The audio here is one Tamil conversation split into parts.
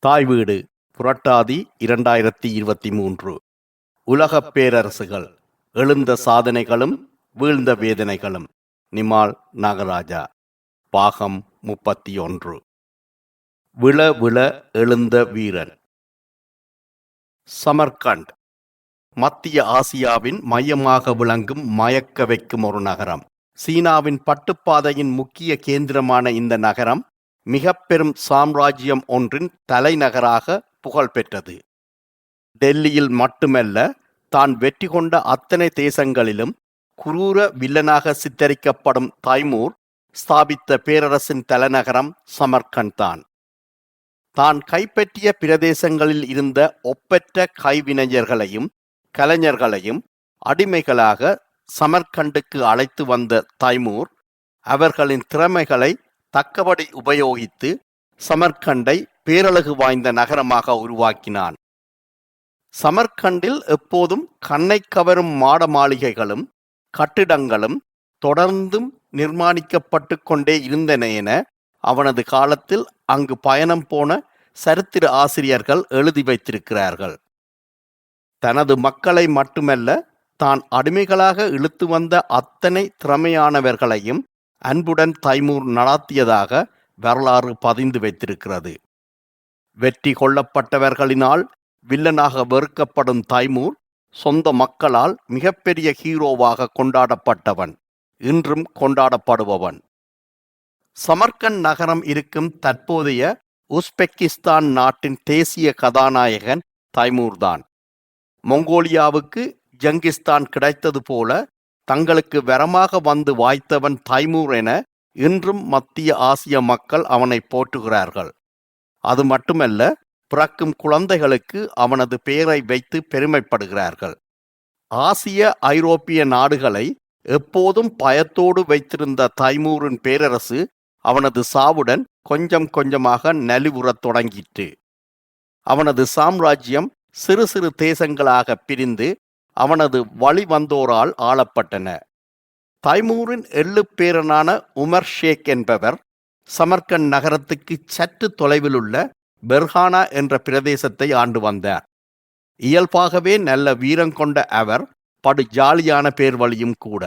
தாய் வீடு புரட்டாதி இரண்டாயிரத்தி இருபத்தி மூன்று. உலகப் பேரரசுகள் எழுந்த சாதனைகளும் வீழ்ந்த வேதனைகளும். நிமால் நாகராஜா பாகம் முப்பத்தி ஒன்று. விழ விழ எழுந்த வீரன். சமர்கண்ட் மத்திய ஆசியாவின் மையமாக விளங்கும் மயக்க வைக்கும் ஒரு நகரம். சீனாவின் பட்டுப்பாதையின் முக்கிய கேந்திரமான இந்த நகரம் மிகப்பெரும் சாம்ராஜ்யம் ஒன்றின் தலைநகராக புகழ் பெற்றது. டெல்லியில் மட்டுமல்ல தான் வெற்றி கொண்ட அத்தனை தேசங்களிலும் குரூர வில்லனாக சித்தரிக்கப்படும் தைமூர் ஸ்தாபித்த பேரரசின் தலைநகரம் சமர்கண்ட் தான். தான் கைப்பற்றிய பிரதேசங்களில் இருந்த ஒப்பற்ற கைவினைஞர்களையும் கலைஞர்களையும் அடிமைகளாக சமர்கண்டுக்கு அழைத்து வந்த தைமூர் அவர்களின் திறமைகளை தக்கபடி உபயோகித்து சமர்கண்டை பேரழகு வாய்ந்த நகரமாக உருவாக்கினான். சமர்கண்டில் எப்போதும் கண்ணை கவரும் மாட மாளிகைகளும் கட்டிடங்களும் தொடர்ந்தும் நிர்மாணிக்கப்பட்டு கொண்டே இருந்தன என அவனது காலத்தில் அங்கு பயணம் போன சரித்திர ஆசிரியர்கள் எழுதி வைத்திருக்கிறார்கள். தனது மக்களை மட்டுமல்ல தான் அடிமைகளாக இழுத்து வந்த அத்தனை திறமையானவர்களையும் அன்புடன் தைமூர் நடாத்தியதாக வரலாறு பதிந்து வைத்திருக்கிறது. வெற்றி கொள்ளப்பட்டவர்களினால் வில்லனாக வெறுக்கப்படும் தைமூர் சொந்த மக்களால் மிகப்பெரிய ஹீரோவாக கொண்டாடப்பட்டவன் இன்றும் கொண்டாடப்படுபவன். சமர்கண்ட் நகரம் இருக்கும் தற்போதைய உஸ்பெக்கிஸ்தான் நாட்டின் தேசிய கதாநாயகன் தைமூர்தான். மொங்கோலியாவுக்கு ஜங்கிஸ்தான் கிடைத்தது போல தங்களுக்கு வரமாக வந்து வாய்த்தவன் தைமூர் என இன்றும் மத்திய ஆசிய மக்கள் அவனை போற்றுகிறார்கள். அது மட்டுமல்ல பிறக்கும் குழந்தைகளுக்கு அவனது பெயரை வைத்து பெருமைப்படுகிறார்கள். ஆசிய ஐரோப்பிய நாடுகளை எப்போதும் பயத்தோடு வைத்திருந்த தைமூரின் பேரரசு அவனது சாவுடன் கொஞ்சம் கொஞ்சமாக நலிவுறத் தொடங்கிற்று. அவனது சாம்ராஜ்யம் சிறு சிறு தேசங்களாக பிரிந்து அவனது வழிவந்தோரால் ஆளப்பட்டன. தைமூரின் எள்ளு பேரனான உமர் ஷேக் என்பவர் சமர்கண்ட் நகரத்துக்கு சற்று தொலைவிலுள்ள பெர்ஹானா என்ற பிரதேசத்தை ஆண்டு வந்தார். இயல்பாகவே நல்ல வீரங்கொண்ட அவர் படு ஜாலியான பேர்வழியும் கூட.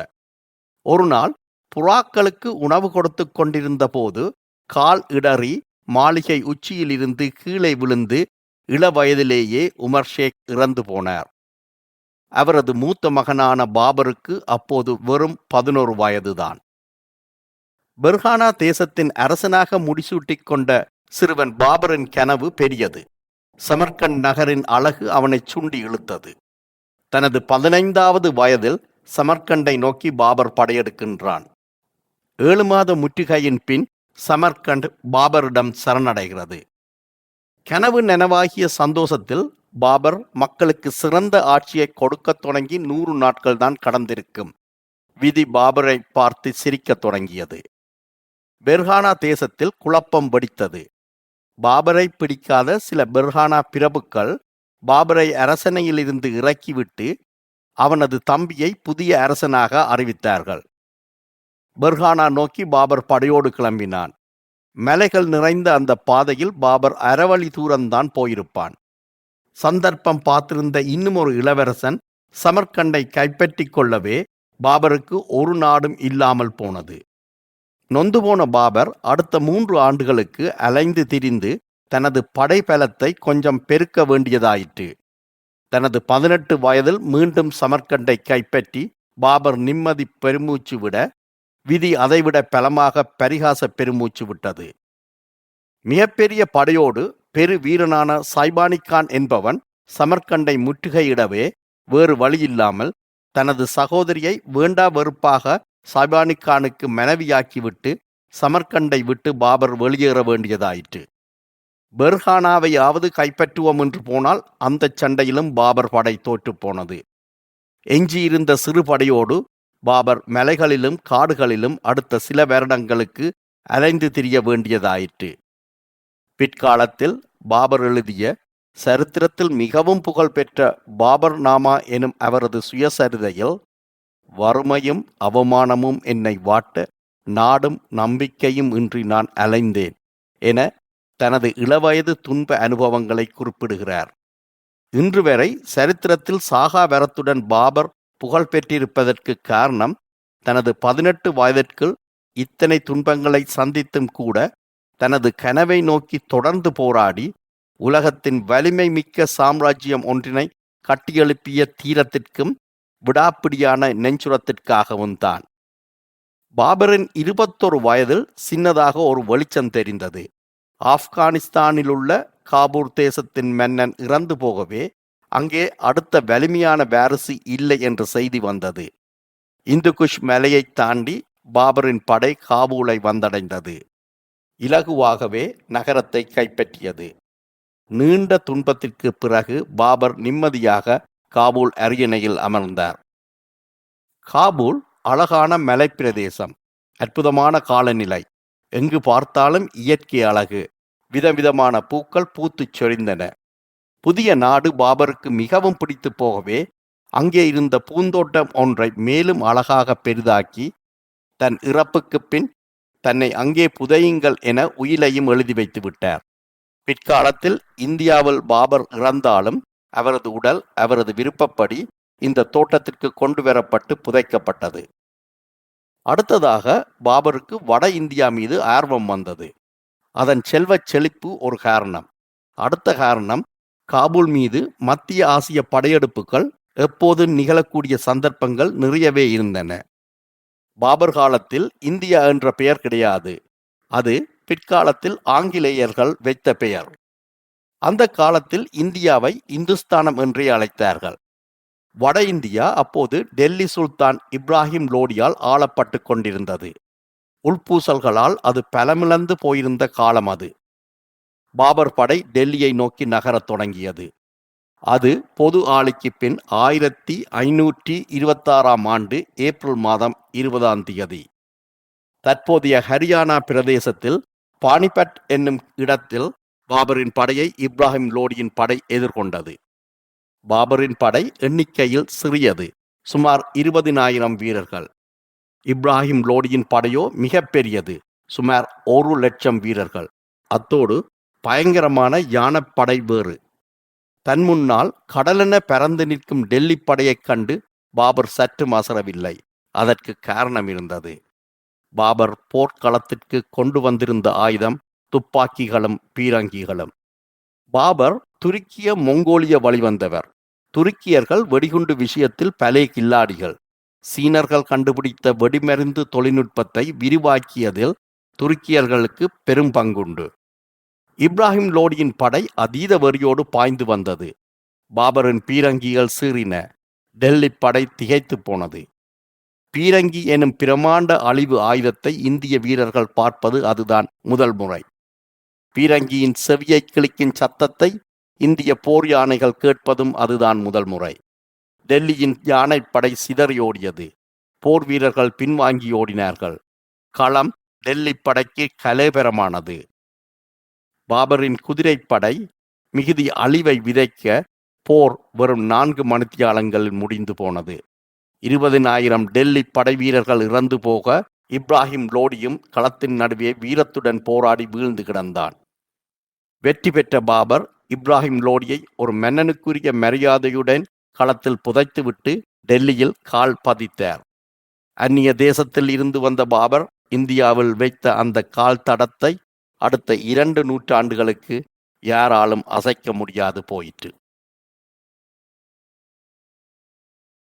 ஒரு நாள் புறாக்களுக்கு உணவு கொடுத்து கொண்டிருந்த போது கால் இடறி மாளிகை உச்சியிலிருந்து கீழே விழுந்து இள வயதிலேயே உமர் ஷேக் இறந்து போனார். அவரது மூத்த மகனான பாபருக்கு அப்போது வெறும் பதினோரு வயதுதான். பெர்ஹானா தேசத்தின் அரசனாக முடிசூட்டிக் கொண்ட சிறுவன் பாபரின் கனவு பெரியது. சமர்கண்ட் நகரின் அழகு அவனை சுண்டி இழுத்தது. தனது பதினைந்தாவது வயதில் சமர்கண்டை நோக்கி பாபர் படையெடுக்கின்றான். ஏழு மாத முற்றுகையின் பின் சமர்கண்ட் பாபரிடம் சரணடைகிறது. கனவு நனவாகிய சந்தோஷத்தில் பாபர் மக்களுக்கு சிறந்த ஆட்சியை கொடுக்கத் தொடங்கி நூறு நாட்கள் தான் கடந்திருக்கும். விதி பாபரை பார்த்து சிரிக்கத் தொடங்கியது. பெர்ஹானா தேசத்தில் குழப்பம் வெடித்தது. பாபரை பிடிக்காத சில பெர்ஹானா பிரபுக்கள் பாபரை அரசனையிலிருந்து இறக்கிவிட்டு அவனது தம்பியை புதிய அரசனாக அறிவித்தார்கள். பெர்ஹானா நோக்கி பாபர் படையோடு கிளம்பினான். மலைகள் நிறைந்த அந்த பாதையில் பாபர் அறவழி தூரம்தான் போயிருப்பான். சந்தர்ப்பம் பார்த்திருந்த இன்னும் ஒரு இளவரசன் சமர்கண்டை கைப்பற்றி கொள்ளவே பாபருக்கு ஒரு நாடும் இல்லாமல் போனது. நொந்து போன பாபர் அடுத்த மூன்று ஆண்டுகளுக்கு அலைந்து திரிந்து தனது படைபலத்தை கொஞ்சம் பெருக்க வேண்டியதாயிற்று. தனது பதினெட்டு வயதில் மீண்டும் சமர்கண்டை கைப்பற்றி பாபர் நிம்மதி பெருமூச்சு விட விதி அதைவிட பலமாக பரிகாச பெருமூச்சு விட்டது. மிகப்பெரிய படையோடு பெரு வீரனான சைபானிகான் என்பவன் சமர்கண்டை முற்றுகையிடவே வேறு வழியில்லாமல் தனது சகோதரியை வேண்டா வெறுப்பாக சைபானிகானுக்கு மனைவியாக்கிவிட்டு சமர்கண்டை விட்டு பாபர் வெளியேற வேண்டியதாயிற்று. பெர்ஹானாவையாவது கைப்பற்றுவோம் என்று போனால் அந்த சண்டையிலும் பாபர் படை தோற்றுப்போனது எஞ்சியிருந்த சிறு படையோடு பாபர் மலைகளிலும் காடுகளிலும் அடுத்த சில வருடங்களுக்கு அலைந்து திரிய வேண்டியதாயிற்று. பிற்காலத்தில் பாபர் எழுதிய சரித்திரத்தில் மிகவும் புகழ்பெற்ற பாபர் நாமா எனும் அவரது சுயசரிதையில் வறுமையும் அவமானமும் என்னை வாட்ட நாடும் நம்பிக்கையும் இன்றி நான் அலைந்தேன் என தனது இளவயது துன்ப அனுபவங்களை குறிப்பிடுகிறார். இன்று வரை சரித்திரத்தில் சாகா வரத்துடன் பாபர் புகழ் பெற்றிருப்பதற்கு காரணம் தனது பதினெட்டு வயதிற்குள் இத்தனை துன்பங்களை சந்தித்தும் கூட தனது கனவை நோக்கி தொடர்ந்து போராடி உலகத்தின் வலிமை மிக்க சாம்ராஜ்யம் ஒன்றினை கட்டியெழுப்பிய தீரத்திற்கும் விடாப்பிடியான நெஞ்சுரத்திற்காகவும் தான். பாபரின் இருபத்தொரு வயதில் சின்னதாக ஒரு வெளிச்சம் தெரிந்தது. ஆப்கானிஸ்தானிலுள்ள காபூர் தேசத்தின் மன்னன் இறந்து போகவே அங்கே அடுத்த வலிமையான வாரிசு இல்லை என்ற செய்தி வந்தது. இந்துகுஷ் மலையை தாண்டி பாபரின் படை காபூலை வந்தடைந்தது. இலகுவாகவே நகரத்தை கைப்பற்றியது. நீண்ட துன்பத்திற்கு பிறகு பாபர் நிம்மதியாக காபூல் அரியணையில் அமர்ந்தார். காபூல் அழகான மலைப்பிரதேசம் அற்புதமான காலநிலை. எங்கு பார்த்தாலும் இயற்கை அழகு. விதவிதமான பூக்கள் பூத்துச் சொரிந்தன புதிய நாடு பாபருக்கு மிகவும் பிடித்து போகவே அங்கே இருந்த பூந்தோட்டம் ஒன்றை மேலும் அழகாக பெரிதாக்கி தன் இறப்புக்குப் பின் தன்னை அங்கே புதையுங்கள் என உயிலையும் எழுதி வைத்து விட்டார். பிற்காலத்தில் இந்தியாவில் பாபர் இறந்தாலும் அவரது உடல் அவரது விருப்பப்படி இந்த தோட்டத்திற்கு கொண்டு வரப்பட்டு புதைக்கப்பட்டது. அடுத்ததாக பாபருக்கு வட இந்தியா மீது ஆர்வம் வந்தது. அதன் செல்வச் செழிப்பு ஒரு காரணம். அடுத்த காரணம் காபூல் மீது மத்திய ஆசிய படையெடுப்புகள் எப்போதும் நிகழக்கூடிய சந்தர்ப்பங்கள் நிறையவே இருந்தன. பாபர் காலத்தில் இந்தியா என்ற பெயர் கிடையாது. அது பிற்காலத்தில் ஆங்கிலேயர்கள் வைத்த பெயர். அந்த காலத்தில் இந்தியாவை இந்துஸ்தானம் என்றே அழைத்தார்கள். வட இந்தியா அப்போது டெல்லி சுல்தான் இப்ராஹிம் லோடியால் ஆளப்பட்டு கொண்டிருந்தது. உள்பூசல்களால் அது பலமிழந்து போயிருந்த காலம் அது. பாபர் படை டெல்லியை நோக்கி நகரத் தொடங்கியது. அது பொது ஆளுக்கு பின் ஆயிரத்தி ஐநூற்றி இருபத்தாறாம் ஆண்டு ஏப்ரல் மாதம் இருபதாம் தேதி. தற்போதைய ஹரியானா பிரதேசத்தில் பானிபட் என்னும் இடத்தில் பாபரின் படையை இப்ராஹிம் லோடியின் படை எதிர்கொண்டது. பாபரின் படை எண்ணிக்கையில் சிறியது சுமார் இருபதினாயிரம் வீரர்கள். இப்ராஹிம் லோடியின் படையோ மிக பெரியது சுமார் ஒரு லட்சம் வீரர்கள். அத்தோடு பயங்கரமான யானப்படை வேறு. தன் முன்னால் கடலென பறந்து நிற்கும் டெல்லி படையைக் கண்டு பாபர் சற்று மசரவில்லை. அதற்கு காரணம் இருந்தது. பாபர் போர்க்களத்திற்கு கொண்டு வந்திருந்த ஆயுதம் துப்பாக்கிகளும் பீரங்கிகளும். பாபர் துருக்கிய மொங்கோலிய வழிவந்தவர். துருக்கியர்கள் வெடிகுண்டு விஷயத்தில் பலே கில்லாடிகள். சீனர்கள் கண்டுபிடித்த வெடிமருந்து தொழில்நுட்பத்தை விரிவாக்கியதில் துருக்கியர்களுக்கு பெரும் பங்குண்டு. இப்ராஹிம் லோடியின் படை அதீத வெறியோடு பாய்ந்து வந்தது. பாபரின் பீரங்கிகள் சீறின. டெல்லி படை திகைத்து போனது. பீரங்கி எனும் பிரமாண்ட அழிவு ஆயுதத்தை இந்திய வீரர்கள் பார்ப்பது அதுதான் முதல் முறை. பீரங்கியின் செவியை கிளிக்கும் சத்தத்தை இந்திய போர் யானைகள் கேட்பதும் அதுதான் முதல் முறை. டெல்லியின் யானைப்படை சிதறியோடியது போர் வீரர்கள் பின்வாங்கி ஓடினார்கள். களம் டெல்லி படைக்கு கலேபரமானது. பாபரின் குதிரைப்படை மிகுதி அழிவை விதைக்க போர் வெறும் நான்கு மணித்தியாலங்களில் முடிந்து போனது. இருபதினாயிரம் டெல்லி படை வீரர்கள் இறந்து போக இப்ராஹிம் லோடியும் களத்தின் நடுவே வீரத்துடன் போராடி வீழ்ந்து கிடந்தான். வெற்றி பெற்ற பாபர் இப்ராஹிம் லோடியை ஒரு மன்னனுக்குரிய மரியாதையுடன் களத்தில் புதைத்துவிட்டு டெல்லியில் கால் பதித்தார். அந்நிய தேசத்தில் இருந்து வந்த பாபர் இந்தியாவில் வைத்த அந்த கால் தடத்தை அடுத்த இரண்டு நூற்றாண்டுகளுக்கு யாராலும் அசைக்க முடியாது போயிற்று.